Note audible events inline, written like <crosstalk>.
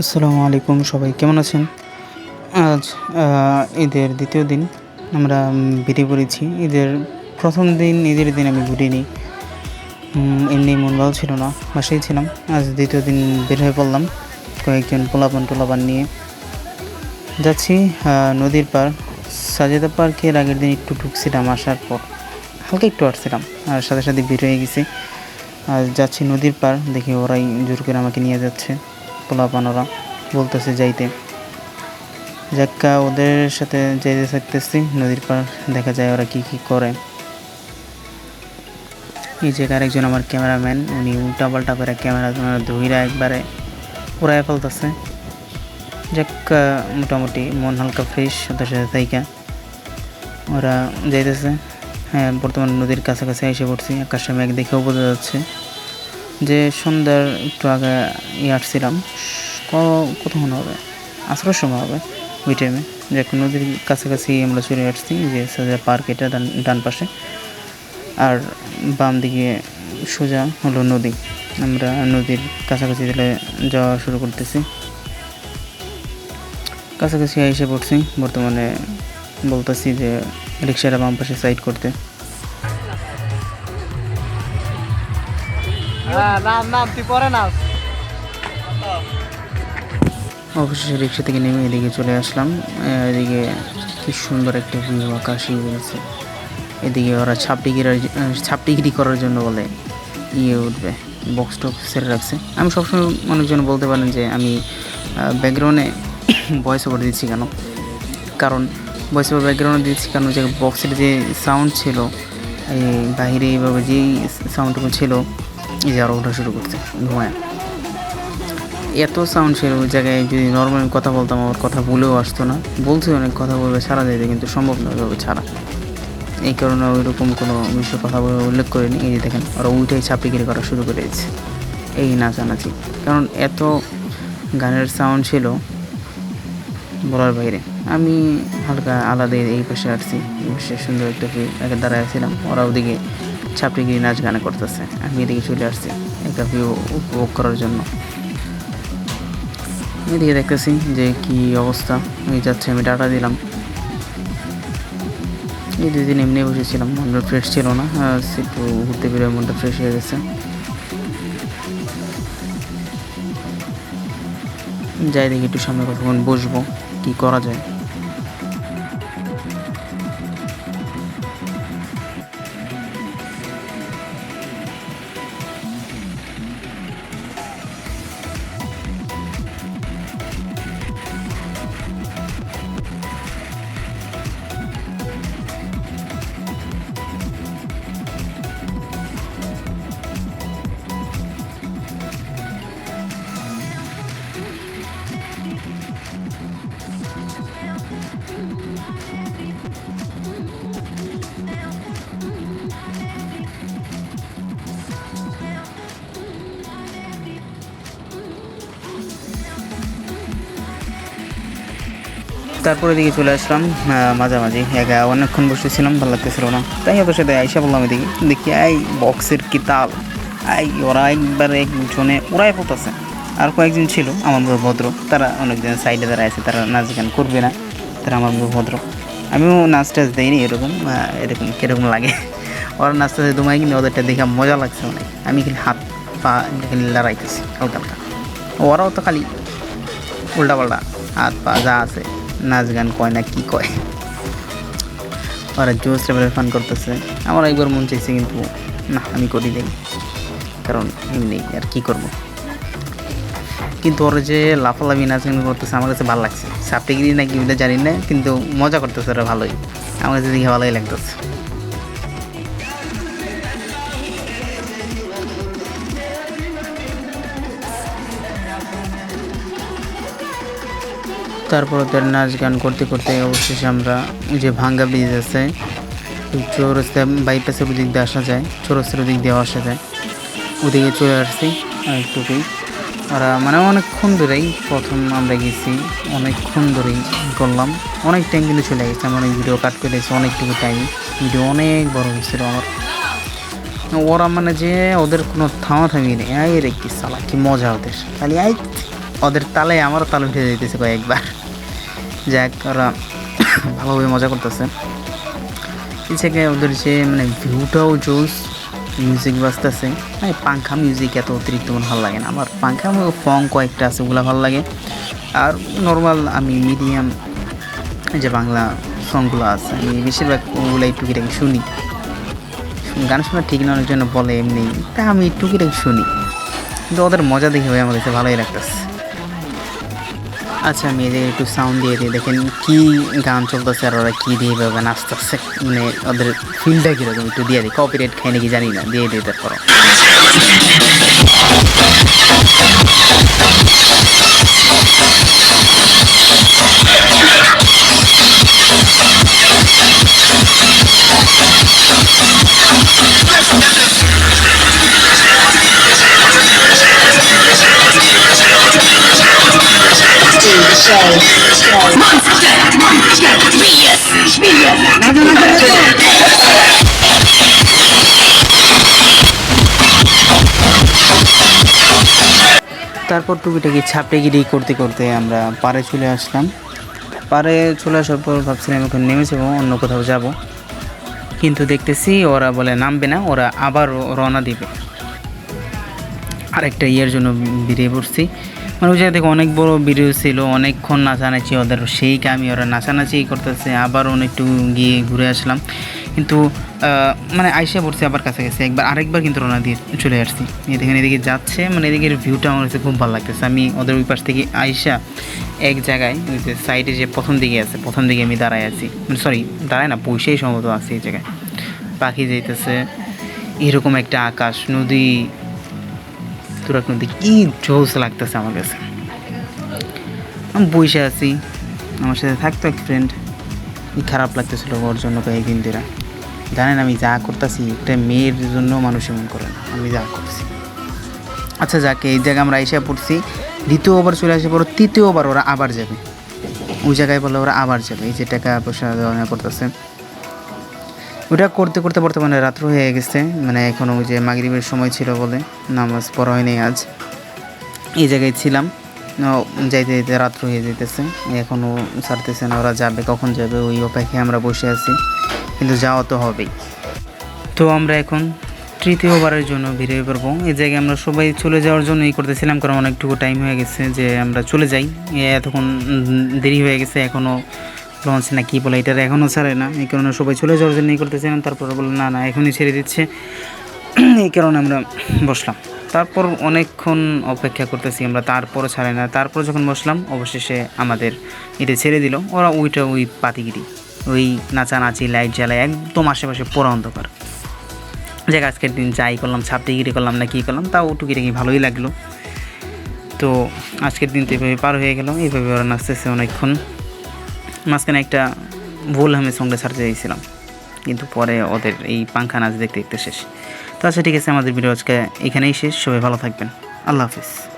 আসসালামু আলাইকুম সবাই, কেমন আছেন? আজ ঈদের দ্বিতীয় দিন, আমরা বেরিয়ে পড়েছি। ঈদের প্রথম দিন, ঈদের দিন আমি ঘুরিনি। এমনি মন ভালো ছিল না, বাসায় ছিলাম। আজ দ্বিতীয় দিন বের হয়ে পড়লাম, কয়েকজন পোলাপান টোলাপান নিয়ে। যাচ্ছি নদীর পার সাজেদা পার্কের আগের দিন একটু ঢুকছিলাম, আসার পর। হালকা একটু আসছিলাম আর সাথে সাথে বের হয়ে গেছি। আর যাচ্ছি নদীর পার দেখি ওরাই জোর করে আমাকে নিয়ে যাচ্ছে। পোলাপান ওরা বলতেছে যাইতে। যাক্কা ওদের সাথে যাইতে থাকতেছি, নদীর পার দেখা যায় ওরা কি কি করে। এই যে আরেকজন আমার ক্যামেরাম্যান, উনি উল্টা পাল্টা করে ক্যামেরা ধুইরা একবারে উড়ায় ফেলতেছে। যাক মোটামুটি মন হালকা ফ্রেশ ওদের সাথে থাইকা। ওরা যাইতেছে হ্যাঁ বর্তমান নদীর কাছাকাছি এসে পড়ছি, আকাশে মেঘ দেখেও বোঝা যাচ্ছে। যে সন্ধ্যার একটু আগে ইয়ে আসছিলাম কতক্ষণ হবে? আসরের সময় হবে ওই টাইমে যে নদীর কাছাকাছি আমরা চলে আসছি, যে সাজা পার্ক এটা ডান ডান পাশে। আর বাম দিকে সোজা হলো নদী। আমরা নদীর কাছাকাছি দিলে যাওয়া শুরু করতেছি। কাছাকাছি এসে পড়ছি, বর্তমানে বলতেছি যে রিক্সাটা বাম পাশে সাইড করতে। হ্যাঁ অবশেষে রিক্সা থেকে নেমে এদিকে চলে আসলাম। এদিকে কি সুন্দর একটা ভিউ আকাশই বলছে। এদিকে ওরা ছাপটিগিরি ছাপটিগিরি করার জন্য বলে ইয়ে উঠবে বক্স টক্স সেরে রাখছে। আমি সবসময় অনেকজন বলতে পারেন যে আমি ব্যাকগ্রাউন্ডে ভয়েস ওভার দিচ্ছি কেন? কারণ ভয়েস ওভার ব্যাকগ্রাউন্ডে দিচ্ছি কেন? যে বক্সের যে সাউন্ড ছিল, এই বাইরে এইভাবে যেই সাউন্ডটুকু ছিল এই যে আরও ওঠা শুরু করছে ধোঁয়া এত সাউন্ড ছিল ওই জায়গায় যদি নর্মাল কথা বলতাম আমার কথা ভুলেও আসতো না। বলছি অনেক কথা বলবে, ছাড়া যেতে কিন্তু সম্ভব নয় ওইভাবে ছাড়া। এই কারণে ওই রকম কোনো বিষয়ে কথা বলে উল্লেখ করিনি। এই যে দেখেন, ওরা উঠেই ছাপিগিরি করা শুরু করে দিয়েছে। এই নাচানাচি। কারণ এত গানের সাউন্ড ছিল বলার বাইরে। আমি হালকা আলাদা এই পাশে আসছি সুন্দর একটা ভিউ একে দাঁড়ায় ছিলাম, ওরা ওদিকে ছাপড়িগিরি নাচ গান করতেছে। আমি এদিকে চলে আসছি, একটা ভিউ উপভোগ করার জন্য। এদিকে দেখতেছি যে কি অবস্থা। আমি যাচ্ছে, আমি ডাটা দিলাম। এই দুদিন এমনি বসেছিলাম, মনটা ফ্রেশ ছিল না একটু ঘুরতে বেরোয়, মনটা ফ্রেশ হয়ে গেছে। যাই দেখি একটু সামনে কতক্ষণ বসবো, কি করা যায়। তারপরে দিকে চলে আসলাম মাঝামাঝি। একা অনেকক্ষণ বসেছিলাম, ভালো লাগতেছিল না। তাই ওদের সাথে আইসা বললাম এদিকে, দেখি, এই বক্সের কিতাব এই ওরা একবার একজনে ওরাই পড়তেছে আর কয়েকজন ছিল, আমার মতো ভদ্র। তারা অনেকজন সাইডে দাঁড়ায় আছে, তারা নাচ গান করবে না। তারা আমার মতো ভদ্র। আমিও নাচ টাচ দেয়নি এরকম এরকম কীরকম লাগে। ওরা নাচ টাচ তোমায় কিন্তু ওদেরটা দেখে মজা লাগছে অনেক। আমি খালি হাত পা খালি লড়াইতেছি, হালকা হালকা। ওরাও তো খালি উল্টা পাল্টা হাত পা যা আছে। নাচ গান কয় না কি কয়। ওরা জোস লেভেলের ফান করতেছে। আমার একবার মন চাইছে কিন্তু না, আমি করি নেই। কারণ এমনি আর কি করব? কিন্তু ওরা যে লাফালাফি নাচ গান করতেছে, আমার কাছে ভালো লাগছে। সাপটিগিরি না কি জানি না, কিন্তু মজা করতেছে ওরা ভালোই। আমার কাছে দেখে ভালোই লাগতেছে। তারপর ওদের নাচ গান করতে করতে অবশেষে আমরা যে ভাঙ্গা ব্রিজ আছে চৌরাস্তা বাইপাসের ওদিক দিয়ে আসা যায়, চৌরাস্তার ওদিক দিয়ে আসা যায়। ওদিকে চলে আসছি একটুকুই ওরা মানে অনেকক্ষণ ধরেই প্রথম আমরা গেছি, অনেকক্ষণ ধরেই করলাম। অনেক টাইম কিন্তু চলে গেছে, আমার অনেক ভিডিও কাট করে দিয়েছি, অনেকটুকু টাইম ভিডিও অনেক বড় হয়েছিল আমার। ওরা মানে যে ওদের কোনো থামা থামি নেই আই রে কি সালা, কি মজা ওদের। খালি আই ওদের তালে আমারও তাল উঠে যেতেছে কয়েকবার। যাক ওরা ভালোভাবে মজা করতেছে। ইচ্ছাকে ওদের যে মানে ভিউটাও জোস মিউজিক বাজতেছে। মানে পাংখা মিউজিক এত অতিরিক্ত মনে ভালো লাগে না। আমার পাংখা ফং কয়েকটা আছে, ওগুলো ভালো লাগে। আর নর্মাল আমি মিডিয়াম যে বাংলা সংগুলো আছে, আমি বেশিরভাগ ওগুলাই টুকিটাকি শুনি। গান শোনা ঠিক না অনেক জন্য বলে এমনি, তা আমি টুকিটাকি শুনি। কিন্তু ওদের মজা দেখে ভাই কাছে ভালোই লাগতেছে। আচ্ছা আমি এদের একটু সাউন্ড দিয়ে দিই। দেখেন কি গান চলতেছে আর ওরা কী দিয়ে এভাবে নাচতেছে। মানে ওদের ফিলটা কীরকম? একটু দিয়ে দিই। কপিরাইট খাই নাকি জানি না। দিয়ে তারপর তারপর টুকিটাকি ছাপটাগিরি করতে করতে আমরা পাড়ে চলে আসলাম। পাড়ে চলে আসার পর ভাবছিলাম এখন নেমে যাব অন্য কোথাও যাব। কিন্তু দেখতেছি ওরা বলে নামবে না, ওরা আবার রওনা দিবে। আরেকটা ইয়ের জন্য বেরিয়ে পড়ছি। মানে ওই জায়গা থেকে অনেক বড় ভিডিও ছিল, অনেকক্ষণ নাচানাচি ওদের, সেই কামি ওরা নাচানাচি করতেছে। আবার অনেকটু গিয়ে ঘুরে আসলাম। কিন্তু মানে আইসা পড়ছে আবার কাছে কাছাকাছি একবার আরেকবার কিন্তু রওনা দিয়ে চলে আসছি। এদিকে এদিকে যাচ্ছে মানে এদিকের ভিউটা আমার কাছে খুব ভালো লাগতেছে। আমি ওদের ওই পাশ থেকে আইসা এক জায়গায়, ওই যে সাইডে যে প্রথম দিকে আছে, প্রথম দিকে আমি দাঁড়ায় আছি। মানে সরি দাঁড়ায় না, বসেই সম্ভবত আছি এই জায়গায়। পাখি যাইতেছে, এরকম একটা আকাশ, নদী তুরাক নদী কি জোস লাগতেছে আমার কাছে। আমি বসে আছি, আমার সাথে থাকতো এক ফ্রেন্ড কি খারাপ লাগতেছিল ওর জন্য কয়েকদিন ধরে। জানেন আমি যা করতেছি, একটা মেয়ের জন্য মানুষ এমন করে আমি যা করছি। আচ্ছা যাকে, এই জায়গায় আমরা এসে পড়ছি, দ্বিতীয়বার চলে আসে পর তৃতীয়বার ওরা আবার যাবে। ওই জায়গায় বলে ওরা আবার যাবে, এই যে টাকা পয়সা করতেছে। ওটা করতে করতে বর্তমানে রাত্র হয়ে গেছে। মানে এখনও যে মাগরিবের সময় ছিল বলে নামাজ পড়া হয়নি আজ। এই জায়গায় ছিলাম। যাইতে যাইতে রাত্র হয়ে যেতেছে এখনও ছাড়তেছে না ওরা যাবে, কখন যাবে, ওই অপেক্ষায় আমরা বসে আছি। কিন্তু যাওয়া তো হবেই। তো আমরা এখন তৃতীয়বারের জন্য বেরিয়ে পড়ব। এই জায়গায় আমরা সবাই চলে যাওয়ার জন্য এই করতেছিলাম, কারণ অনেকটুকু টাইম হয়ে গেছে যে আমরা চলে যাই। এতক্ষণ দেরি হয়ে গেছে এখনও লঞ্চ না, কি বলে, এটার এখনও ছাড়ে না। এই কারণে সবাই চলে যাওয়ার জন্য এই করতেছিলাম। তারপরে বলল, না না, এখনই ছেড়ে দিচ্ছে। <clears throat> এই কারণে আমরা বসলাম। তারপর অনেকক্ষণ অপেক্ষা করতেছি আমরা, তারপরও ছাড়ে না। তারপর যখন বসলাম, অবশেষে আমাদের এটা ছেড়ে দিল। ওরা ওইটা ওই পাতিগিরি, ওই নাচানাচি, লাইট জ্বালায় একদম আশেপাশে পুরো অন্ধকার। যাক, আজকের দিন যাই করলাম ছাপটিগিরি করলাম না কী করলাম, তাও টুকিটাকি ভালোই লাগল। তো আজকের দিন তো এভাবে পার হয়ে গেল। এইভাবে ওরা নাচতেছে অনেকক্ষণ। মাঝখানে একটা ভুল আমি সঙ্গে ছাড়তে চাইছিলাম। কিন্তু পরে ওদের এই পাঙ্খা নাচ দেখতে দেখতে শেষ। তো আচ্ছা ঠিক আছে, আমাদের ভিডিও আজকে এখানেই শেষ। সবাই ভালো থাকবেন। আল্লাহ হাফিজ।